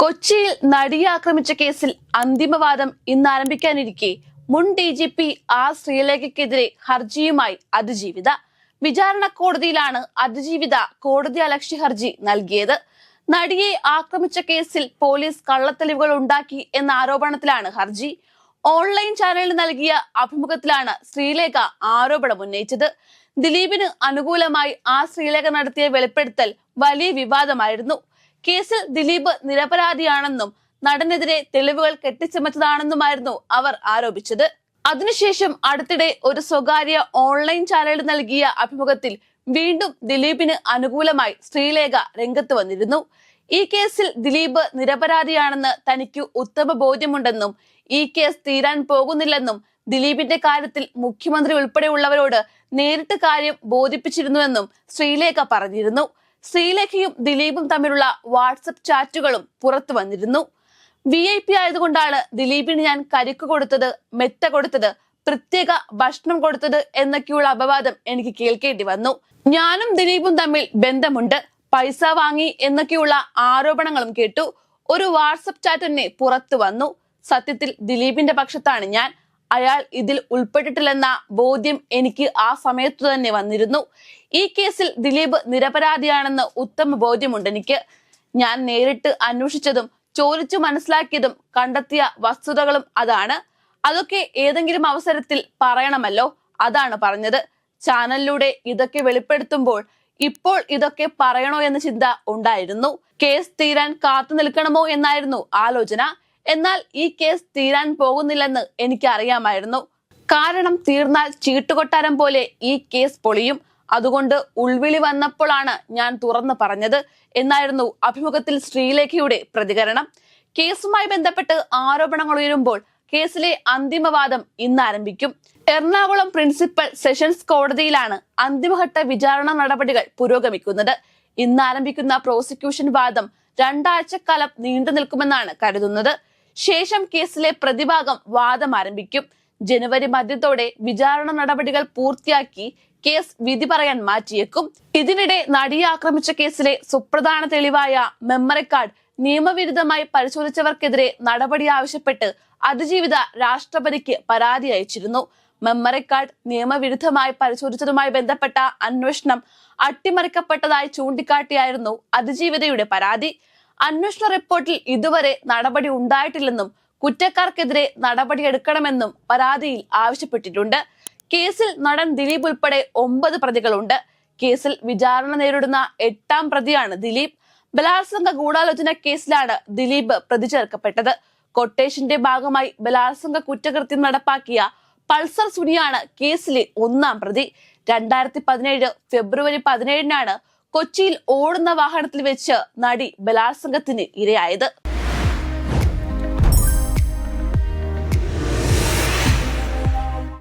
കൊച്ചിയിൽ നടിയെ ആക്രമിച്ച കേസിൽ അന്തിമവാദം ഇന്ന് ആരംഭിക്കാനിരിക്കെ മുൻ ഡി ജി പി ആർ ശ്രീലേഖയ്ക്കെതിരെ ഹർജിയുമായി അതിജീവിത. വിചാരണ കോടതിയിലാണ് അതിജീവിത കോടതി അലക്ഷ്യ ഹർജി നൽകിയത്. നടിയെ ആക്രമിച്ച കേസിൽ പോലീസ് കള്ളത്തെളിവുകൾ ഉണ്ടാക്കി എന്ന ആരോപണത്തിലാണ് ഹർജി. ഓൺലൈൻ ചാനലിൽ നൽകിയ അഭിമുഖത്തിലാണ് ശ്രീലേഖ ആരോപണം ഉന്നയിച്ചത്. ദിലീപിന് അനുകൂലമായി ആ ശ്രീലേഖ നടത്തിയ വെളിപ്പെടുത്തൽ വലിയ വിവാദമായിരുന്നു. കേസിൽ ദിലീപ് നിരപരാധിയാണെന്നും നടനെതിരെ തെളിവുകൾ കെട്ടിച്ചമച്ചതാണെന്നുമായിരുന്നു അവർ ആരോപിച്ചത്. അതിനുശേഷം അടുത്തിടെ ഒരു സ്വകാര്യ ഓൺലൈൻ ചാനലിൽ നൽകിയ അഭിമുഖത്തിൽ വീണ്ടും ദിലീപിന് അനുകൂലമായി ശ്രീലേഖ രംഗത്ത് വന്നിരുന്നു. ഈ കേസിൽ ദിലീപ് നിരപരാധിയാണെന്ന് തനിക്ക് ഉത്തമ ബോധ്യമുണ്ടെന്നും ഈ കേസ് തീരാൻ പോകുന്നില്ലെന്നും ദിലീപിന്റെ കാര്യത്തിൽ മുഖ്യമന്ത്രി ഉൾപ്പെടെയുള്ളവരോട് നേരിട്ട് കാര്യം ബോധിപ്പിച്ചിരുന്നുവെന്നും ശ്രീലേഖ പറഞ്ഞിരുന്നു. ശ്രീലേഖയും ദിലീപും തമ്മിലുള്ള വാട്സപ്പ് ചാറ്റുകളും പുറത്തു വന്നിരുന്നു. വി ഐ പി ആയതുകൊണ്ടാണ് ദിലീപിന് ഞാൻ കരിക്ക് കൊടുത്തത് മെത്ത കൊടുത്തത് പ്രത്യേക ഭക്ഷണം കൊടുത്തത് എന്നൊക്കെയുള്ള അപവാദം എനിക്ക് കേൾക്കേണ്ടി വന്നു. ഞാനും ദിലീപും തമ്മിൽ ബന്ധമുണ്ട്. പൈസ വാങ്ങി എന്നൊക്കെയുള്ള ആരോപണങ്ങളും കേട്ടു. ഒരു വാട്സപ്പ് ചാറ്റ് തന്നെ പുറത്തു വന്നു. സത്യത്തിൽ ദിലീപിന്റെ പക്ഷത്താണ് ഞാൻ. അയാൾ ഇതിൽ ഉൾപ്പെട്ടിട്ടില്ലെന്ന ബോധ്യം എനിക്ക് ആ സമയത്തു തന്നെ വന്നിരുന്നു. ഈ കേസിൽ ദിലീപ് നിരപരാധിയാണെന്ന് ഉത്തമ ബോധ്യമുണ്ട് എനിക്ക്. ഞാൻ നേരിട്ട് അന്വേഷിച്ചതും ചോദിച്ചു മനസ്സിലാക്കിയതും കണ്ടെത്തിയ വസ്തുതകളും അതാണ്. അതൊക്കെ ഏതെങ്കിലും അവസരത്തിൽ പറയണമല്ലോ അതാണ് പറഞ്ഞത്. ചാനലിലൂടെ ഇതൊക്കെ വെളിപ്പെടുത്തുമ്പോൾ ഇപ്പോൾ ഇതൊക്കെ പറയണോ എന്ന ചിന്ത ഉണ്ടായിരുന്നു. കേസ് തീരാൻ കാത്തു നിൽക്കണമോ എന്നായിരുന്നു ആലോചന. എന്നാൽ ഈ കേസ് തീരാൻ പോകുന്നില്ലെന്ന് എനിക്ക് അറിയാമായിരുന്നു കാരണം തീർന്നാൽ ചീട്ടുകൊട്ടാരം പോലെ ഈ കേസ് പൊളിയും. അതുകൊണ്ട് ഉൾവിളി വന്നപ്പോഴാണ് ഞാൻ തുറന്നു പറഞ്ഞത്. എന്നായിരുന്നു അഭിമുഖത്തിൽ ശ്രീലേഖയുടെ പ്രതികരണം. കേസുമായി ബന്ധപ്പെട്ട് ആരോപണങ്ങൾ ഉയരുമ്പോൾ കേസിലെ അന്തിമവാദം ഇന്ന് ആരംഭിക്കും എറണാകുളം പ്രിൻസിപ്പൽ സെഷൻസ് കോടതിയിലാണ് അന്തിമഘട്ട വിചാരണ നടപടികൾ പുരോഗമിക്കുന്നത്. ഇന്ന് ആരംഭിക്കുന്ന പ്രോസിക്യൂഷൻ വാദം രണ്ടാഴ്ചക്കാലം നീണ്ടു നിൽക്കുമെന്നാണ് കരുതുന്നത്. ശേഷം കേസിലെ പ്രതിഭാഗം വാദം ആരംഭിക്കും. ജനുവരി മധ്യത്തോടെ വിചാരണ നടപടികൾ പൂർത്തിയാക്കി കേസ് വിധി പറയാൻ മാറ്റിയേക്കും. ഇതിനിടെ നടിയെ ആക്രമിച്ച കേസിലെ സുപ്രധാന തെളിവായ മെമ്മറി കാർഡ് നിയമവിരുദ്ധമായി പരിശോധിച്ചവർക്കെതിരെ നടപടി ആവശ്യപ്പെട്ട് അതിജീവിത രാഷ്ട്രപതിക്ക് പരാതി അയച്ചിരുന്നു. മെമ്മറി കാർഡ് നിയമവിരുദ്ധമായി പരിശോധിച്ചതുമായി ബന്ധപ്പെട്ട അന്വേഷണം അട്ടിമറിക്കപ്പെട്ടതായി ചൂണ്ടിക്കാട്ടിയായിരുന്നു അതിജീവിതയുടെ പരാതി. അന്വേഷണ റിപ്പോർട്ടിൽ ഇതുവരെ നടപടി ഉണ്ടായിട്ടില്ലെന്നും കുറ്റക്കാർക്കെതിരെ നടപടിയെടുക്കണമെന്നും പരാതിയിൽ ആവശ്യപ്പെട്ടിട്ടുണ്ട്. കേസിൽ നടൻ ദിലീപ് ഉൾപ്പെടെ ഒമ്പത് പ്രതികളുണ്ട്. കേസിൽ വിചാരണ നേരിടുന്ന എട്ടാം പ്രതിയാണ് ദിലീപ്. ബലാത്സംഗ ഗൂഢാലോചന കേസിലാണ് ദിലീപ് പ്രതി ചേർക്കപ്പെട്ടത്. കൊട്ടേഷന്റെ ഭാഗമായി ബലാത്സംഗ കുറ്റകൃത്യം നടപ്പാക്കിയ പൾസർ സുനിയാണ് കേസിലെ ഒന്നാം പ്രതി. രണ്ടായിരത്തി പതിനേഴ് ഫെബ്രുവരി പതിനേഴിനാണ് കൊച്ചിയിൽ ഓടുന്ന വാഹനത്തിൽ വെച്ച് നടി ബലാത്സംഗത്തിന് ഇരയായത്.